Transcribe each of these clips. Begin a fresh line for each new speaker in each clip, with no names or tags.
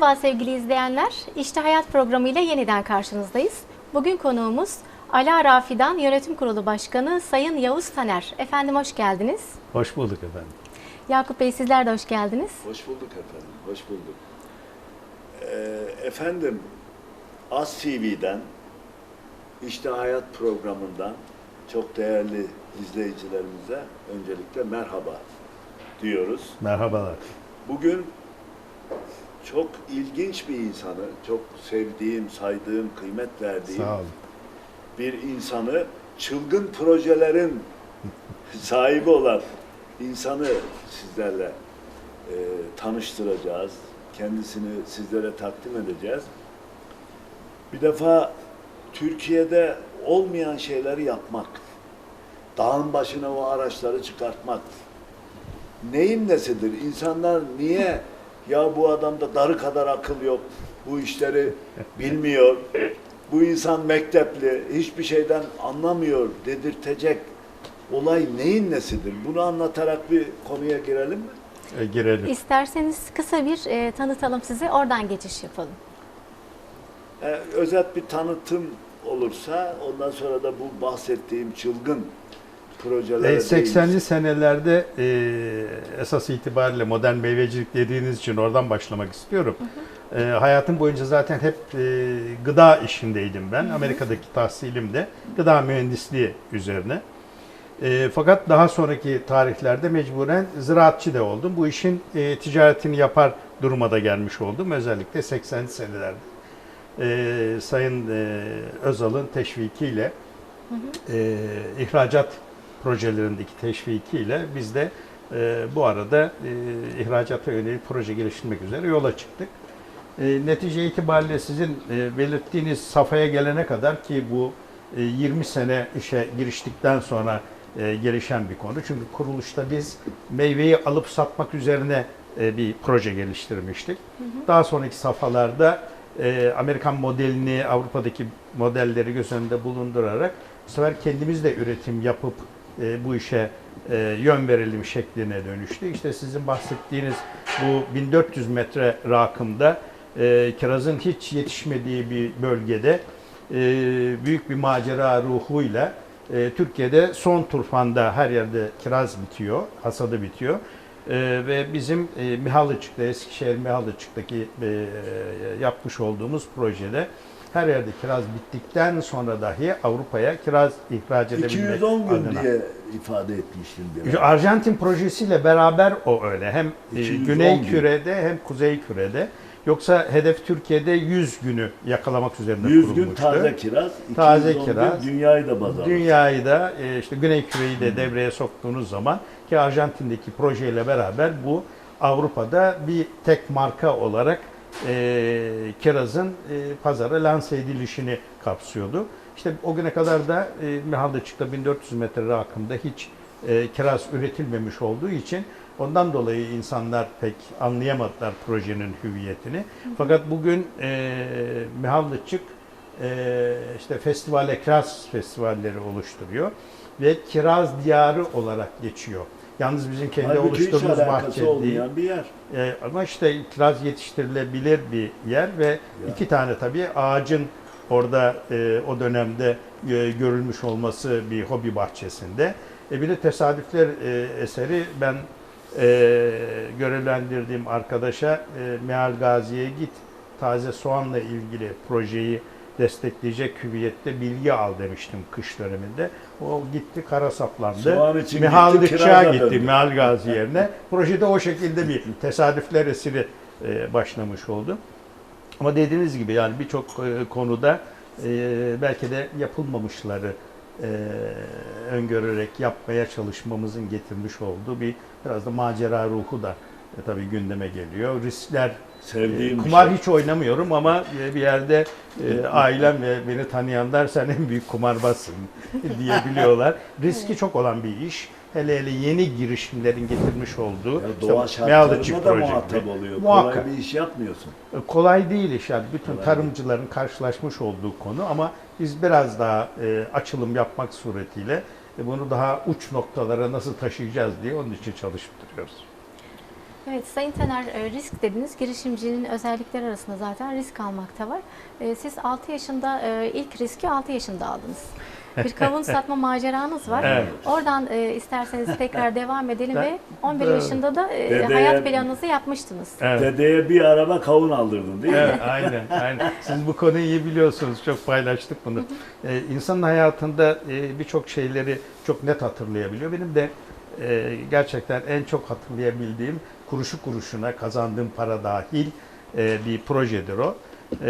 Merhaba sevgili izleyenler. İşte Hayat programı ile yeniden karşınızdayız. Bugün konuğumuz Ala Fidan Yönetim Kurulu Başkanı Sayın Yavuz Taner. Efendim hoş geldiniz.
Hoş bulduk efendim.
Yakup Bey sizler de hoş geldiniz.
Hoş bulduk efendim, hoş bulduk. Ee, efendim, Az TV'den, İşte Hayat programından çok değerli izleyicilerimize öncelikle merhaba diyoruz.
Merhabalar.
Bugün çok ilginç bir insanı, çok sevdiğim, saydığım, kıymet verdiğim
Sağ olun.
bir insanı çılgın projelerin sahibi olan insanı sizlerle e, tanıştıracağız. Kendisini sizlere takdim edeceğiz. Bir defa Türkiye'de olmayan şeyleri yapmak, dağın başına o araçları çıkartmak, neyin nesidir? İnsanlar niye ya bu adamda darı kadar akıl yok, bu işleri bilmiyor, bu insan mektepli, hiçbir şeyden anlamıyor dedirtecek olay neyin nesidir? Bunu anlatarak bir konuya girelim mi?
E, girelim.
İsterseniz kısa bir e, tanıtalım sizi, oradan geçiş yapalım.
Ee, özet bir tanıtım olursa ondan sonra da bu bahsettiğim çılgın projelere
E, 80'li
değiniriz.
senelerde e, esas itibariyle modern meyvecilik dediğiniz için oradan başlamak istiyorum. E, hayatım boyunca zaten hep e, gıda işindeydim ben. Amerika'daki tahsilim de gıda mühendisliği üzerine. E, fakat daha sonraki tarihlerde mecburen ziraatçı da oldum. Bu işin e, ticaretini yapar duruma da gelmiş oldum. Özellikle 80'li senelerde. E, Sayın e, Özal'ın teşvikiyle e, ihracat projelerindeki teşvikiyle biz de e, bu arada e, ihracata yönelik proje geliştirmek üzere yola çıktık. E, netice itibariyle sizin e, belirttiğiniz safhaya gelene kadar ki bu e, 20 sene işe giriştikten sonra e, gelişen bir konu. Çünkü kuruluşta biz meyveyi alıp satmak üzerine e, bir proje geliştirmiştik. Daha sonraki safhalarda e, Amerikan modelini, Avrupa'daki modelleri göz önünde bulundurarak bu sefer kendimiz de üretim yapıp e, bu işe e, yön verelim şekline dönüştü. İşte sizin bahsettiğiniz bu 1400 metre rakımda e, kirazın hiç yetişmediği bir bölgede e, büyük bir macera ruhuyla e, Türkiye'de son turfanda her yerde kiraz bitiyor, hasadı bitiyor. E, ve bizim e, Mihalıçık'ta, Eskişehir Mihalıçık'taki e, yapmış olduğumuz projede her yerde kiraz bittikten sonra dahi Avrupa'ya kiraz ihraç edebilmek
210 gün
adına.
diye ifade etmiştim bir
Şu Arjantin projesiyle beraber o öyle. Hem e,
210
Güney
gün.
Kürede hem Kuzey Kürede. Yoksa hedef Türkiye'de 100 günü yakalamak üzerine
100 gün
kurulmuştu.
taze kiraz,
Taze
210 gün
kiraz.
dünyayı da baz.
Dünyayı da e, işte Güney Küreyi de devreye soktuğunuz zaman ki Arjantin'deki projeyle beraber bu Avrupa'da bir tek marka olarak e, kirazın e, pazara lanse edilişini kapsıyordu. İşte o güne kadar da e, Mihalıçık'ta 1400 metre rakımda hiç e, kiraz üretilmemiş olduğu için ondan dolayı insanlar pek anlayamadılar projenin hüviyetini. Fakat bugün e, Mihalıçık e, işte festivale kiraz festivalleri oluşturuyor ve kiraz diyarı olarak geçiyor. Yalnız bizim kendi
Halbuki
oluşturduğumuz bahçe değil.
bir yer.
E, ama işte kiraz yetiştirilebilir bir yer ve iki tane tabii ağacın orada e, o dönemde e, görülmüş olması bir hobi bahçesinde. E, bir de tesadüfler e, eseri ben e, görevlendirdiğim arkadaşa e, Meal Gazi'ye git taze soğanla ilgili projeyi destekleyecek hüviyette bilgi al demiştim kış döneminde. O gitti kara saplandı. Mihal
gitti, kiraza
gitti. Mihal Gazi yerine. Projede o şekilde bir tesadüfler esiri e, başlamış oldu. Ama dediğiniz gibi yani birçok e, konuda e, belki de yapılmamışları öngörerek yapmaya çalışmamızın getirmiş olduğu bir biraz da macera ruhu da tabii gündeme geliyor. Riskler
Sevdiğim
e, kumar
şey.
hiç oynamıyorum ama e, bir yerde e, ailem ve beni tanıyanlar sen en büyük kumarbazsın diyebiliyorlar. Riski çok olan bir iş. Hele hele yeni girişimlerin getirmiş olduğu
Ya
işte
doğa
Mealıçık
şartlarına da muhatap oluyor.
Muhakkak.
Kolay bir iş yapmıyorsun.
Kolay değil iş yani bütün
Kolay
tarımcıların karşılaşmış olduğu konu ama biz biraz daha e, açılım yapmak suretiyle e, bunu daha uç noktalara nasıl taşıyacağız diye onun için çalışıp duruyoruz.
Evet Sayın Taner e, risk dediniz. Girişimcinin özellikleri arasında zaten risk almak da var. E, Siz 6 yaşında e, ilk riski 6 yaşında aldınız. Bir kavun satma maceranız var.
Evet.
Oradan e, isterseniz tekrar devam edelim
Ben-
ve 11
Evet.
yaşında da e,
Dedeye-
hayat planınızı yapmıştınız.
Evet.
Dedeye bir araba kavun aldırdın değil mi?
Evet, aynen, aynen. Siz bu konuyu iyi biliyorsunuz. Çok paylaştık bunu. Ee, insanın hayatında e, birçok şeyleri çok net hatırlayabiliyor. Benim de e, gerçekten en çok hatırlayabildiğim kuruşu kuruşuna kazandığım para dahil e, bir projedir o. E,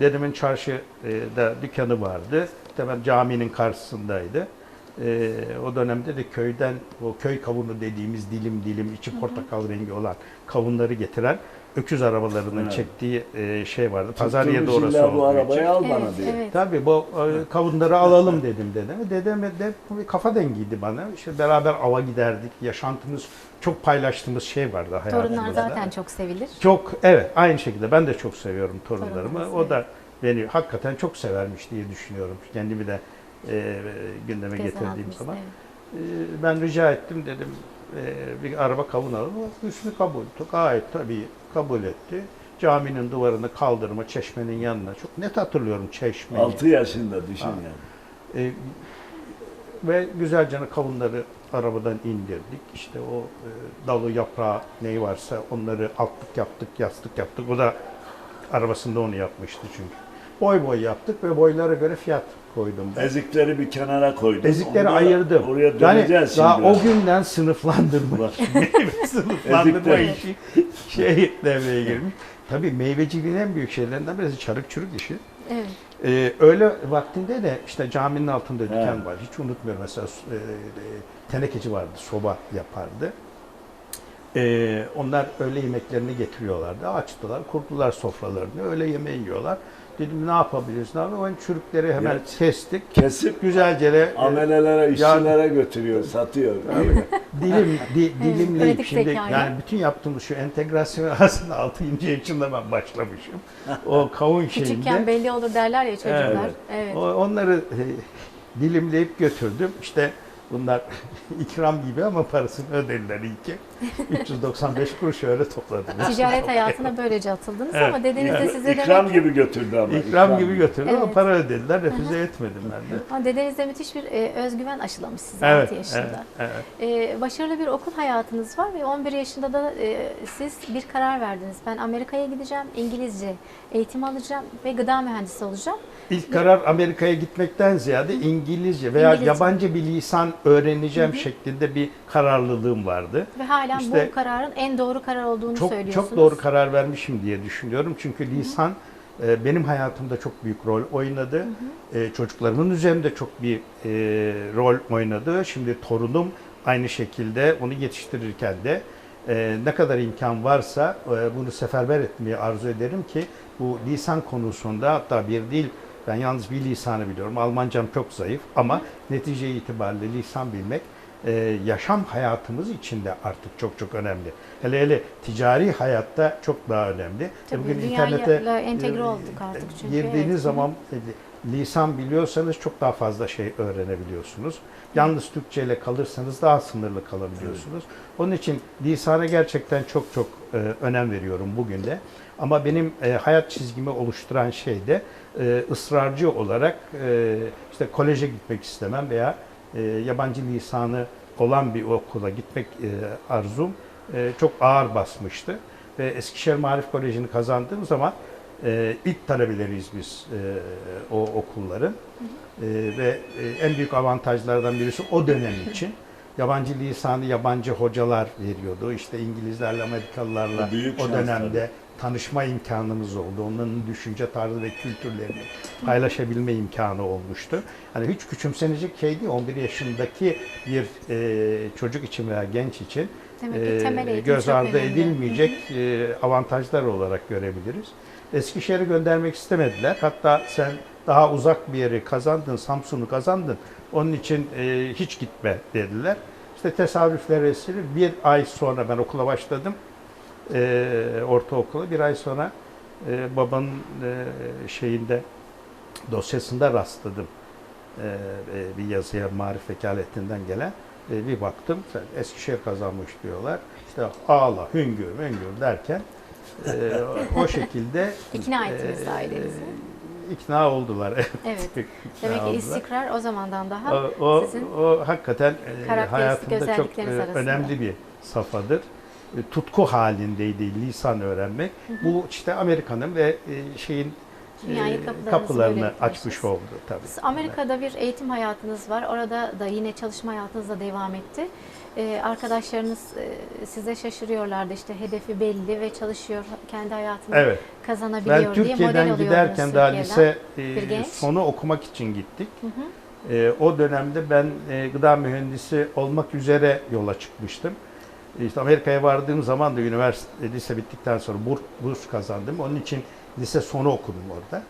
dedemin çarşıda dükkanı vardı. Ben caminin karşısındaydı. E, o dönemde de köyden o köy kavunu dediğimiz dilim dilim içi portakal rengi olan kavunları getiren öküz arabalarının
Evet.
çektiği e, şey vardı. Pazar yeri orası
bu
için.
arabayı al bana
Evet,
diye.
evet.
Tabii bu e, kavunları alalım dedim dedeme. Dedeme de kafa dengiydi bana. İşte beraber ava giderdik. Yaşantımız çok paylaştığımız şey vardı hayatımızda.
Torunlar zaten çok sevilir.
Çok evet aynı şekilde ben de çok seviyorum torunlarımı. O da beni hakikaten çok severmiş diye düşünüyorum. Kendimi de e, gündeme
Tezahürat
getirdiğim zaman.
evet.
E, ben rica ettim dedim e, bir araba kavun alalım. Hüsnü kabul etti. Gayet tabii kabul etti. Caminin duvarını kaldırma, çeşmenin yanına. Çok net hatırlıyorum çeşmeyi.
6 yaşında düşün
Ha.
yani.
E, ve güzelce kavunları arabadan indirdik. İşte o e, dalı, yaprağı neyi varsa onları altlık yaptık, yastık yaptık. O da arabasında onu yapmıştı çünkü. Boy boy yaptık ve boylara göre fiyat koydum.
Ezikleri bir kenara koydum.
Ezikleri
Onları
ayırdım.
Oraya
yani
döneceğiz
daha
şimdi.
o günden sınıflandırma, sınıflandırma
Ezikler.
işi şey devreye girmiş. Tabii meyveciliğin en büyük şeylerinden birisi çarık çürük işi.
Evet.
Ee, öyle vaktinde de işte caminin altında dükkan
Evet.
var. Hiç unutmuyorum mesela e, e, tenekeci vardı, soba yapardı. Ee, onlar öğle yemeklerini getiriyorlardı. Açtılar, kurdular sofralarını. Öğle yemeği yiyorlar. Dedim ne yapabiliriz? Ne yapalım? Ben çürükleri hemen
Evet.
kestik.
Kesip
Güzelce de, e,
amelelere, işçilere götürüyor, satıyor. değil mi?
dilim di, dilimleyip şimdi
zekayla.
yani bütün yaptığımız şu entegrasyon aslında 6. yaşında ben başlamışım. O kavun şeyinde.
Küçükken belli olur derler ya çocuklar. Evet.
O- Onları e, dilimleyip götürdüm. İşte bunlar ikram gibi ama parasını ödediler iyi ki. 395 kuruş öyle topladım.
Ticaret hayatına böylece atıldınız
Evet.
ama dedeniz de size
ikram
demek ki
gibi götürdü ama.
İkram gibi götürdüm ama
Evet.
para ödediler. Refüze etmedim ben de.
ama dedeniz de müthiş bir e, özgüven aşılamış size
Evet,
6 yaşında.
evet, evet.
E, başarılı bir okul hayatınız var ve 11 yaşında da e, siz bir karar verdiniz. Ben Amerika'ya gideceğim, İngilizce eğitim alacağım ve gıda mühendisi olacağım.
İlk karar Amerika'ya gitmekten ziyade İngilizce veya
İngilizce.
yabancı bir lisan öğreneceğim şeklinde bir kararlılığım vardı.
Ve halen
İşte
bu kararın en doğru karar olduğunu
Çok
söylüyorsunuz.
çok doğru karar vermişim diye düşünüyorum. Çünkü lisan e, benim hayatımda çok büyük rol oynadı. E, çocuklarımın üzerinde çok bir e, rol oynadı. Şimdi torunum aynı şekilde onu yetiştirirken de e, ne kadar imkan varsa e, bunu seferber etmeyi arzu ederim ki bu lisan konusunda hatta bir dil ben yalnız bir lisanı biliyorum. Almancam çok zayıf ama netice itibariyle lisan bilmek e, yaşam hayatımız için de artık çok çok önemli. Hele hele ticari hayatta çok daha önemli.
Tabii,
Bugün internete
entegre
e,
olduk artık çünkü,
Girdiğiniz
evet.
zaman e, lisan biliyorsanız çok daha fazla şey öğrenebiliyorsunuz. Yalnız Türkçe ile kalırsanız daha sınırlı kalabiliyorsunuz. Onun için lisana gerçekten çok çok e, önem veriyorum bugün de. Ama benim e, hayat çizgimi oluşturan şey de e, ısrarcı olarak e, işte koleje gitmek istemem veya e, yabancı lisanı olan bir okula gitmek e, arzum e, çok ağır basmıştı. Ve Eskişehir Marif Koleji'ni kazandığım zaman e, ilk talebeleriyiz biz e, o okulların. E, ve e, en büyük avantajlardan birisi o dönem için yabancı lisanı yabancı hocalar veriyordu. İşte İngilizlerle, Amerikalılarla o
şans
dönemde tanışma imkanımız oldu. Onların düşünce tarzı ve kültürlerini paylaşabilme imkanı olmuştu. Hani hiç küçümsenecek şey değil. 11 yaşındaki bir e, çocuk için veya genç için
Demek
e, göz ardı edilmeyecek e, avantajlar olarak görebiliriz. Eskişehir'e göndermek istemediler. Hatta sen daha uzak bir yeri kazandın, Samsun'u kazandın. Onun için e, hiç gitme dediler. İşte tesadüfler eseri bir ay sonra ben okula başladım. E, ortaokula. Bir ay sonra e, babanın e, şeyinde dosyasında rastladım. E, e, bir yazıya marif vekaletinden gelen. e, bir baktım Eskişehir kazanmış diyorlar. İşte ağla, hüngür, hüngür derken e, o şekilde
İkna ettiniz
e,
ailenizi.
ikna oldular.
Evet.
İkna
Demek ki
oldular.
istikrar o zamandan daha
O, o,
sizin
o hakikaten e, hayatımda çok e, önemli bir safhadır. E, Tutku halindeydi lisan öğrenmek. Bu işte Amerika'nın ve e, şeyin e,
kapılarınızı
kapılarını açmış oldu tabii.
Siz Amerika'da bir eğitim hayatınız var. Orada da yine çalışma hayatınız da devam etti. Ee, arkadaşlarınız size şaşırıyorlardı işte hedefi belli ve çalışıyor kendi hayatını
Evet.
kazanabiliyor
Ben
diye model
Türkiye'den
alıyordunuz
giderken daha lise e, sonu okumak için gittik.
Hı hı.
E, o dönemde ben e, gıda mühendisi olmak üzere yola çıkmıştım. İşte Amerika'ya vardığım zaman da üniversite lise bittikten sonra burs, burs kazandım. Onun için lise sonu okudum orada.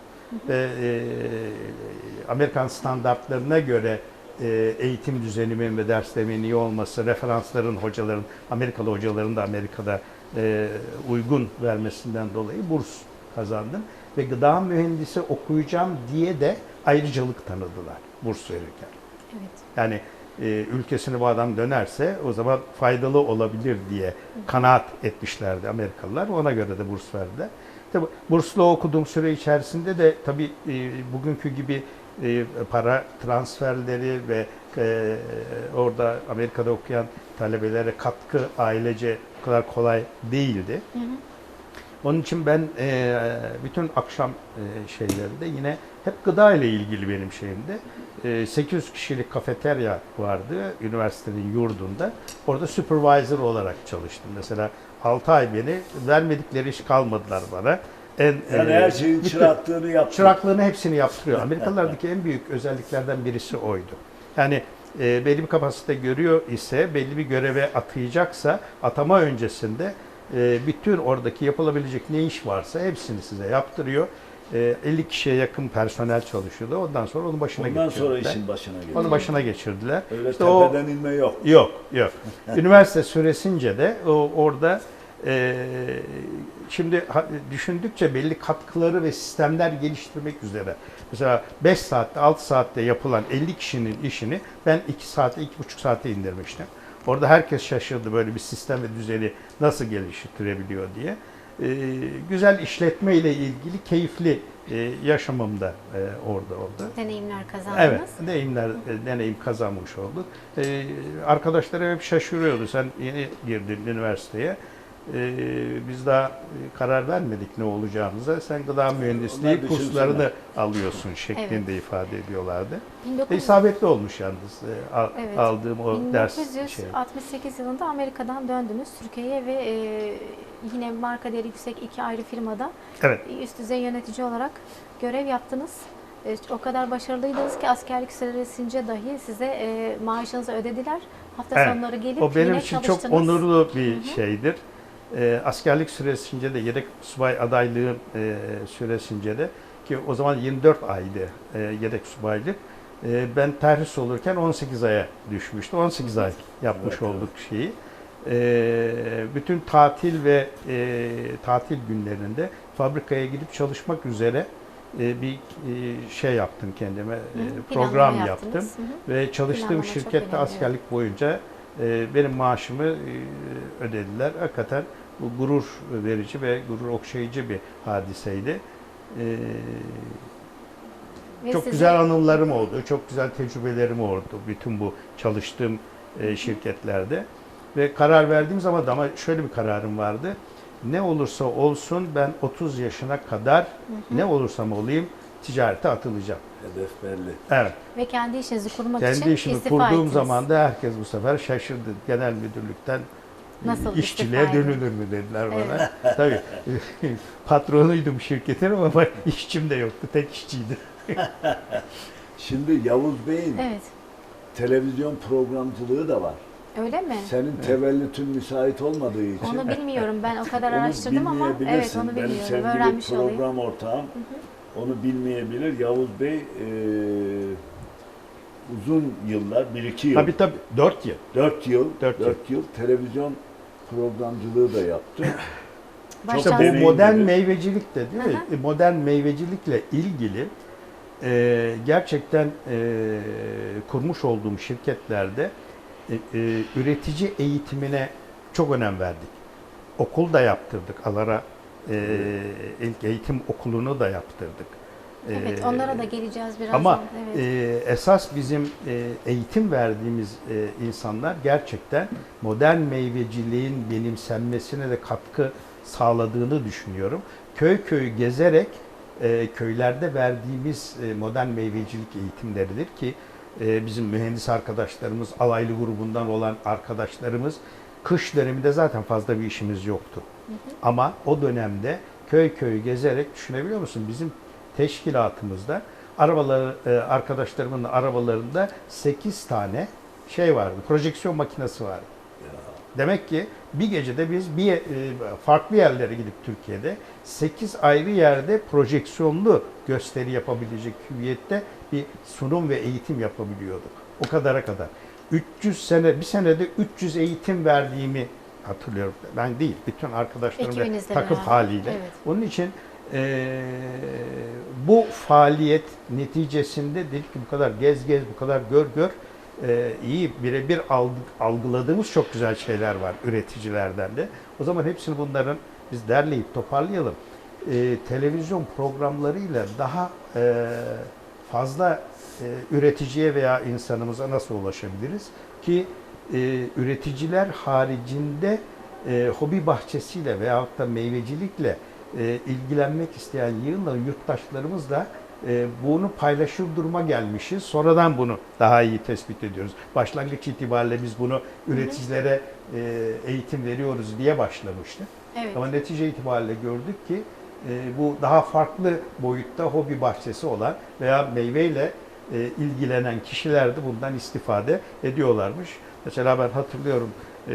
Ve e, Amerikan standartlarına göre e, eğitim düzenimin ve derslerimin iyi olması, referansların hocaların, Amerikalı hocaların da Amerika'da e, uygun vermesinden dolayı burs kazandım. Ve gıda mühendisi okuyacağım diye de ayrıcalık tanıdılar burs verirken.
Evet.
Yani e, ülkesine bu adam dönerse o zaman faydalı olabilir diye kanaat etmişlerdi Amerikalılar. Ona göre de burs verdiler. Tabi burslu okuduğum süre içerisinde de tabii e, bugünkü gibi e, para transferleri ve e, orada Amerika'da okuyan talebelere katkı ailece o kadar kolay değildi.
Hı hı.
Onun için ben e, bütün akşam e, şeylerinde yine hep gıda ile ilgili benim şeyimde. E, 800 kişilik kafeterya vardı üniversitenin yurdunda. Orada supervisor olarak çalıştım. Mesela 6 ay beni vermedikleri iş kalmadılar bana. En,
Yani
e,
her şeyin
bütün-
çıraklığını yaptı.
Çıraklığını hepsini yaptırıyor. Amerikalılardaki en büyük özelliklerden birisi oydu. Yani e, belli bir kapasite görüyor ise, belli bir göreve atayacaksa, atama öncesinde e, bütün oradaki yapılabilecek ne iş varsa hepsini size yaptırıyor. E, 50 kişiye yakın personel çalışıyordu. Ondan sonra onun başına
Ondan sonra işin başına geldi.
Onu başına geçirdiler.
Öyle
İşte o-
tepeden inme yok.
Yok, yok. Üniversite süresince de o orada e, şimdi düşündükçe belli katkıları ve sistemler geliştirmek üzere. Mesela 5 saatte, 6 saatte yapılan 50 kişinin işini ben 2 saate, 2,5 saate indirmiştim. Orada herkes şaşırdı böyle bir sistem ve düzeni nasıl geliştirebiliyor diye. E, güzel işletme ile ilgili keyifli e, yaşamım da e, orada oldu.
Deneyimler kazandınız.
Evet, deneyimler, e, deneyim kazanmış olduk. Ee, arkadaşlarım hep şaşırıyordu. Sen yeni girdin üniversiteye. Ee, biz daha e, karar vermedik ne olacağımıza. Sen gıda mühendisliği
Onlar
kurslarını alıyorsun şeklinde ifade ediyorlardı.
1900
E, isabetli olmuş yalnız e, al-
Evet.
aldığım o ders şey.
1968 yılında Amerika'dan döndünüz Türkiye'ye ve e, yine marka değeri yüksek iki ayrı firmada
Evet.
üst düzey yönetici olarak görev yaptınız. E, o kadar başarılıydınız ki askerlik süresince dahi size e, maaşınızı ödediler. Hafta
Evet.
sonları gelip
O benim
yine
için çok onurlu bir
Hı hı.
şeydir. Ee, askerlik süresince de yedek subay adaylığım e, süresince de ki o zaman 24 aydı e, yedek subaylık. E, ben terhis olurken 18 aya düşmüştü. 18 ay yapmış
Evet,
olduk şeyi. E, bütün tatil ve e, tatil günlerinde fabrikaya gidip çalışmak üzere e, bir e, şey yaptım kendime, e, program
planlama
yaptım.
yaptınız. Hı hı.
Ve çalıştığım
Planlama
şirkette askerlik boyunca e, benim maaşımı e, ödediler. Hakikaten bu gurur verici ve gurur okşayıcı bir hadiseydi. E,
Ve
çok
sizi-
güzel anılarım oldu, çok güzel tecrübelerim oldu bütün bu çalıştığım e, şirketlerde. Ve karar verdiğim zaman da ama şöyle bir kararım vardı. Ne olursa olsun ben 30 yaşına kadar ne olursam olayım ticarete atılacağım.
Hedef belli.
Evet.
ve kendi işinizi kurmak için
Kendi işimi kurduğum
ettiniz.
zaman da herkes bu sefer şaşırdı. Genel müdürlükten
Nasıl
işçiliğe dönülür mü dediler bana. Tabii patronuydum şirketin ama işçim de yoktu. Tek işçiydi.
Şimdi Yavuz Bey'in
Evet.
televizyon programcılığı da var.
Öyle mi?
Senin tevellütün müsait olmadığı için.
Onu bilmiyorum. Ben o kadar
onu
araştırdım ama evet onu
Benim
bilmiyorum.
sevgili
Öğrenmiş olayım.
program ortağım onu bilmeyebilir. Yavuz Bey e, uzun yıllar, 1-2 yıl,
Tabii tabii. Dört yıl.
4 yıl,
Dört
4 yıl televizyon programcılığı da yaptı.
Baştan
İşte bu modern meyvecilik de değil mi?
Hı
Modern meyvecilikle ilgili e, gerçekten e, kurmuş olduğum şirketlerde e, e, üretici eğitimine çok önem verdik. Okul da yaptırdık. Alara e, ilk eğitim okulunu da yaptırdık.
Evet,
E,
onlara da geleceğiz birazdan.
ama
evet.
e, esas bizim e, eğitim verdiğimiz e, insanlar gerçekten modern meyveciliğin benimsenmesine de katkı sağladığını düşünüyorum. Köy köy gezerek e, köylerde verdiğimiz e, modern meyvecilik eğitimleridir ki e, bizim mühendis arkadaşlarımız, alaylı grubundan olan arkadaşlarımız kış döneminde zaten fazla bir işimiz yoktu. Ama o dönemde köy köy gezerek düşünebiliyor musun? Bizim teşkilatımızda arabaları e, arkadaşlarımın arabalarında 8 tane şey vardı. Projeksiyon makinesi vardı. Demek ki bir gecede biz bir e, farklı yerlere gidip Türkiye'de 8 ayrı yerde projeksiyonlu gösteri yapabilecek hüviyette bir sunum ve eğitim yapabiliyorduk. O kadara kadar. 300 sene, bir senede 300 eğitim verdiğimi hatırlıyorum. Ben değil, bütün arkadaşlarım ve takım
beraber.
haliyle.
Evet.
Onun için eee, bu faaliyet neticesinde dedik ki bu kadar gez gez, bu kadar gör gör eee, iyi birebir algı- algıladığımız çok güzel şeyler var üreticilerden de. O zaman hepsini bunların biz derleyip toparlayalım. Eee, televizyon programlarıyla daha eee, fazla eee, üreticiye veya insanımıza nasıl ulaşabiliriz ki eee, üreticiler haricinde e, hobi bahçesiyle veyahut da meyvecilikle e, ilgilenmek isteyen yığınla yurttaşlarımız da e, bunu paylaşır duruma gelmişiz. Sonradan bunu daha iyi tespit ediyoruz. Başlangıç itibariyle biz bunu üreticilere e, eğitim veriyoruz diye başlamıştık.
evet.
Ama netice itibariyle gördük ki e, bu daha farklı boyutta hobi bahçesi olan veya meyveyle e, ilgilenen kişiler de bundan istifade ediyorlarmış. Mesela ben hatırlıyorum e,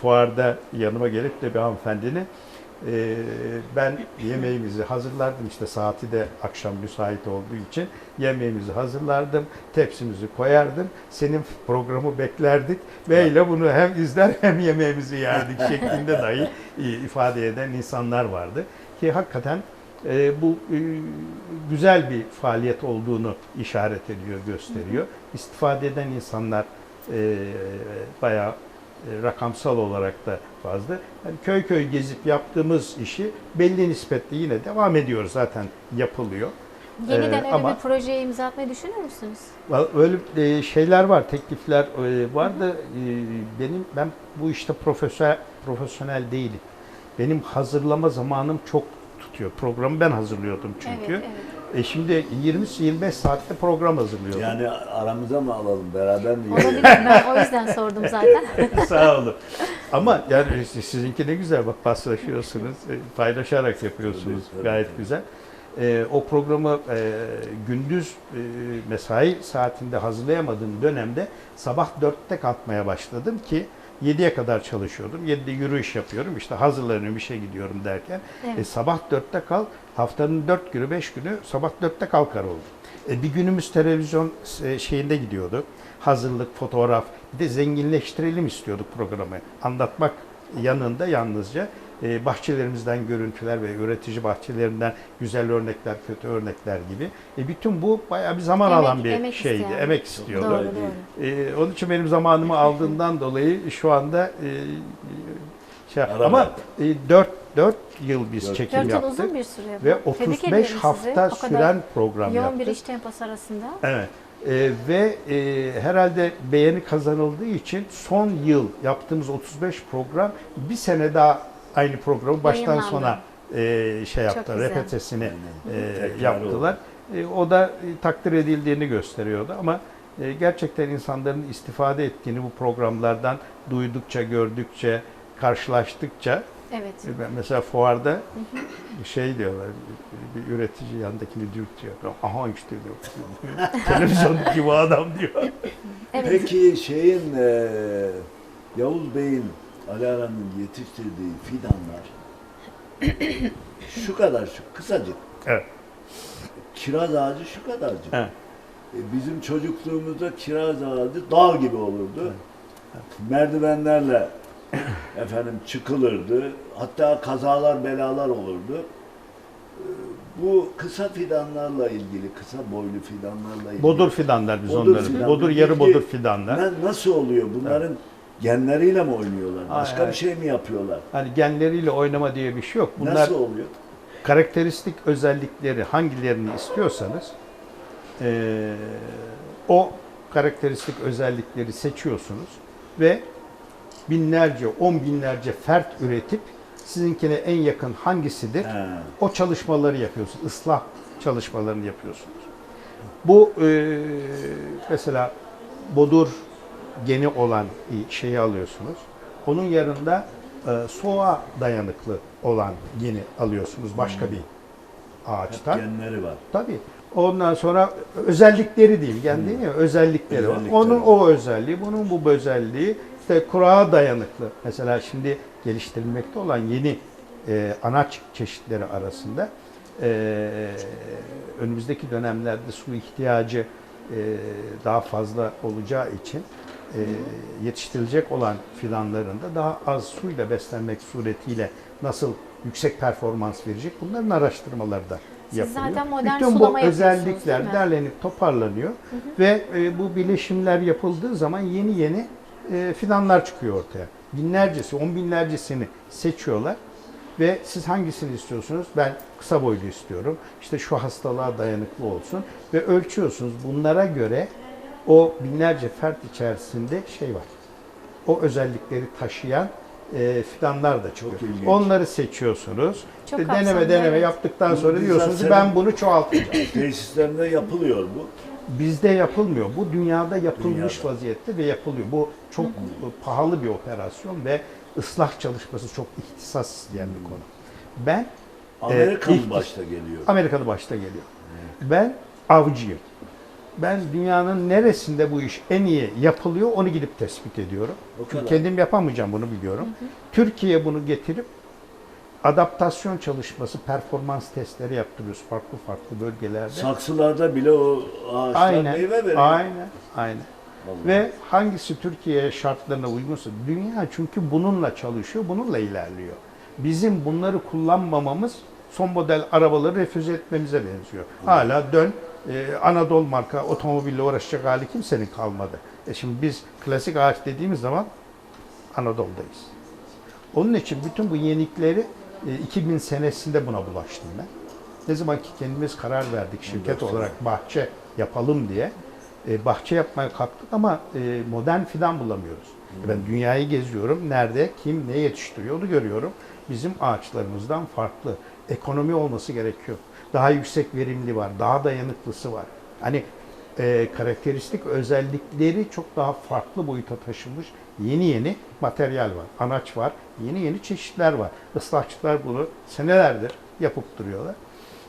fuarda yanıma gelip de bir hanımefendinin e, ben yemeğimizi hazırlardım. İşte saati de akşam müsait olduğu için yemeğimizi hazırlardım, tepsimizi koyardım, senin programı beklerdik. Ve ile bunu hem izler hem yemeğimizi yerdik şeklinde dahi e, ifade eden insanlar vardı. Ki hakikaten e, bu e, güzel bir faaliyet olduğunu işaret ediyor, gösteriyor. İstifade eden insanlar e, bayağı e, rakamsal olarak da fazla. Yani köy köy gezip yaptığımız işi belli nispetle yine devam ediyor zaten yapılıyor.
Yeniden
Ee,
öyle
ama-
bir projeye imza atmayı düşünür müsünüz?
Öyle e, şeyler var, teklifler e, var da e, benim ben bu işte profesyonel profesyonel değilim. Benim hazırlama zamanım çok tutuyor. Programı ben hazırlıyordum çünkü.
Evet, evet.
E şimdi 20-25 saatte program hazırlıyordum.
Yani aramıza mı alalım, beraber mi
Olabilir. Ben o yüzden sordum zaten.
Sağ olun. Ama yani sizinki ne güzel bak paslaşıyorsunuz, e, paylaşarak yapıyorsunuz.
Tabii, tabii,
Gayet
tabii.
güzel. E, o programı e, gündüz e, mesai saatinde hazırlayamadığım dönemde sabah 4'te kalkmaya başladım ki 7'ye kadar çalışıyordum. 7'de yürüyüş yapıyorum. İşte hazırlanıyorum, işe gidiyorum derken.
Evet.
E, sabah 4'te kalk, haftanın 4 günü, 5 günü sabah 4'te kalkar oldum. E, bir günümüz televizyon e, şeyinde gidiyordu. Hazırlık, fotoğraf, bir de zenginleştirelim istiyorduk programı. Anlatmak yanında yalnızca e, bahçelerimizden görüntüler ve üretici bahçelerinden güzel örnekler, kötü örnekler gibi. E, bütün bu bayağı bir zaman
Emek-
alan bir
emek
şeydi,
isteyen.
emek istiyordu.
Doğru,
Doğru.
Ee, onun için benim zamanımı aldığından dolayı şu anda e, şey ama
verdim.
4 4 yıl biz
Dört-
çekim
Dört yıl
yaptık
uzun bir süre.
ve
Tebrik
35
ederim sizi.
hafta
kadar
süren program
Yoğun
yaptık.
bir iş temposu arasında.
Evet. Ee, ve e, herhalde beğeni kazanıldığı için son yıl yaptığımız 35 program bir sene daha aynı programı baştan
Yayınlandı.
sona e, şey
Çok
yaptılar,
güzel.
repetesini e, yaptılar. E, o da e, takdir edildiğini gösteriyordu ama e, gerçekten insanların istifade ettiğini bu programlardan duydukça, gördükçe, karşılaştıkça
Evet.
e, ben mesela fuarda şey diyorlar, bir üretici yanındakini dürtüyor. Aha işte diyor. Televizyondaki bu adam diyor.
Evet.
Peki şeyin e, Yavuz Bey'in Ali Aran'ın yetiştirdiği fidanlar şu kadar şu kısacık.
Evet.
Kiraz ağacı şu kadarcık.
Evet.
E, bizim çocukluğumuzda kiraz ağacı dağ gibi olurdu. Merdivenlerle efendim çıkılırdı. Hatta kazalar belalar olurdu. E, Bu kısa fidanlarla ilgili, kısa boylu fidanlarla ilgili.
Bodur fidanlar biz
Bodur
onları.
fidan.
Bodur yarı bodur fidanlar.
Na- nasıl oluyor? Bunların genleriyle mi oynuyorlar? Başka
Hayır,
bir şey mi yapıyorlar?
Hani genleriyle oynama diye bir şey yok. Bunlar
Nasıl oluyor?
karakteristik özellikleri hangilerini istiyorsanız eee, o karakteristik özellikleri seçiyorsunuz ve binlerce, on binlerce fert üretip sizinkine en yakın hangisidir?
He.
O çalışmaları yapıyorsunuz. ıslah çalışmalarını yapıyorsunuz. Bu eee, mesela bodur geni olan şeyi alıyorsunuz. Onun yanında eee, soğuğa dayanıklı olan geni alıyorsunuz başka bir ağaçtan.
Genleri var.
Tabii. Ondan sonra özellikleri diyeyim. Yani değil mi? Özellikleri var.
Özellikleri
Onun o özelliği, bunun bu özelliği. İşte kurağa dayanıklı. Mesela şimdi geliştirilmekte olan yeni e, anaç çeşitleri arasında e, önümüzdeki dönemlerde su ihtiyacı e, daha fazla olacağı için e, yetiştirilecek olan fidanların da daha az suyla beslenmek suretiyle nasıl yüksek performans verecek bunların araştırmaları da
Siz
yapılıyor.
zaten modern
Bütün bu özellikler derlenip toparlanıyor ve e, bu bileşimler yapıldığı zaman yeni yeni e, fidanlar çıkıyor ortaya. Binlercesi, on binlercesini seçiyorlar ve siz hangisini istiyorsunuz? Ben kısa boylu istiyorum. İşte şu hastalığa dayanıklı olsun ve ölçüyorsunuz. Bunlara göre o binlerce fert içerisinde şey var. O özellikleri taşıyan e, fidanlar da çıkıyor. Onları seçiyorsunuz.
Çok
İşte deneme
kapsamlı,
deneme
evet.
yaptıktan
Bunu
sonra
bizzat
diyorsunuz
senin-
ben bunu çoğaltacağım.
Tesislerinde yapılıyor bu.
Bizde yapılmıyor. Bu dünyada yapılmış
Dünyada.
vaziyette ve yapılıyor. Bu çok pahalı bir operasyon ve ıslah çalışması çok ihtisas isteyen bir konu. Ben
Amerika mı
ilk-
başta geliyor?
Amerika'da başta geliyor. Ben avcıyım. Ben dünyanın neresinde bu iş en iyi yapılıyor onu gidip tespit ediyorum.
O
Çünkü
kadar.
kendim yapamayacağım bunu biliyorum. Türkiye'ye bunu getirip adaptasyon çalışması, performans testleri yaptırıyoruz farklı farklı bölgelerde.
Saksılarda bile o ağaçlar
Aynen.
meyve veriyor.
Aynen. Aynen.
Vallahi.
Ve hangisi Türkiye şartlarına uygunsa dünya çünkü bununla çalışıyor, bununla ilerliyor. Bizim bunları kullanmamamız son model arabaları refüze etmemize benziyor. Hala dön e, Anadolu marka otomobille uğraşacak hali kimsenin kalmadı. E şimdi biz klasik ağaç dediğimiz zaman Anadolu'dayız. Onun için bütün bu yenilikleri e, 2000 senesinde buna bulaştım ben. Ne zaman ki kendimiz karar verdik şirket olarak bahçe yapalım diye e, bahçe yapmaya kalktık ama e, modern fidan bulamıyoruz. Ben dünyayı geziyorum. Nerede, kim, ne yetiştiriyor onu görüyorum. Bizim ağaçlarımızdan farklı. Ekonomi olması gerekiyor. Daha yüksek verimli var, daha dayanıklısı var. Hani e, karakteristik özellikleri çok daha farklı boyuta taşınmış yeni yeni materyal var. Anaç var, yeni yeni çeşitler var. Islahçılar bunu senelerdir yapıp duruyorlar.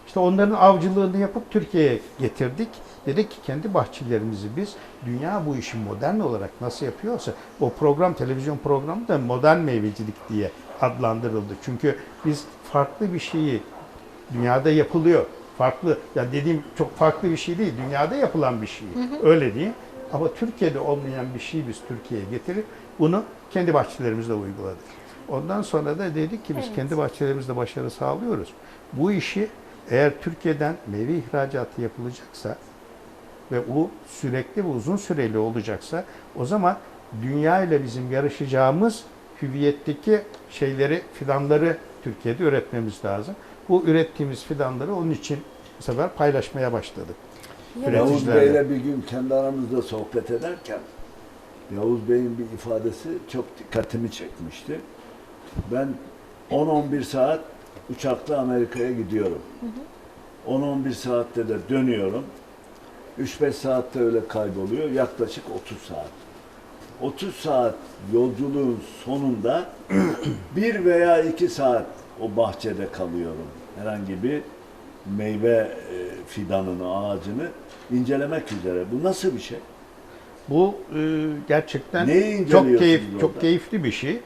İşte onların avcılığını yapıp Türkiye'ye getirdik. Dedik ki kendi bahçelerimizi biz dünya bu işi modern olarak nasıl yapıyorsa o program televizyon programı da modern meyvecilik diye adlandırıldı. Çünkü biz farklı bir şeyi dünyada yapılıyor. Farklı ya dediğim çok farklı bir şey değil. Dünyada yapılan bir şey. Öyle değil. Ama Türkiye'de olmayan bir şeyi biz Türkiye'ye getirip bunu kendi bahçelerimizde uyguladık. Ondan sonra da dedik ki biz
Evet.
kendi bahçelerimizde başarı sağlıyoruz. Bu işi eğer Türkiye'den meyve ihracatı yapılacaksa ve bu sürekli ve uzun süreli olacaksa o zaman dünya ile bizim yarışacağımız hüviyetteki şeyleri, fidanları Türkiye'de üretmemiz lazım. Bu ürettiğimiz fidanları onun için bu sefer paylaşmaya başladık.
Yavuz. Bey'le bir gün kendi aramızda sohbet ederken Yavuz Bey'in bir ifadesi çok dikkatimi çekmişti. Ben 10-11 saat uçakla Amerika'ya gidiyorum. 10-11 saatte de dönüyorum. 3-5 saatte öyle kayboluyor. Yaklaşık 30 saat. 30 saat yolculuğun sonunda bir veya iki saat o bahçede kalıyorum. Herhangi bir meyve e, fidanını, ağacını incelemek üzere. Bu nasıl bir şey?
Bu e, gerçekten çok keyif
orada?
çok keyifli bir şey.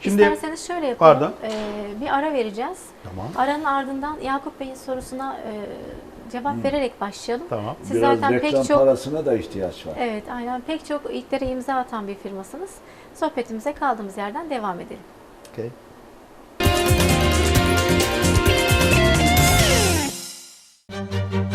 Şimdi
İsterseniz şöyle yapalım.
Pardon.
Ee, bir ara vereceğiz.
tamam.
Aranın ardından Yakup Bey'in sorusuna e, cevap vererek başlayalım.
Tamam.
Siz
Biraz
zaten
reklam
pek çok
parasına da ihtiyaç var.
Evet, aynen pek çok ilklere imza atan bir firmasınız. Sohbetimize kaldığımız yerden devam edelim.
Okay. thank you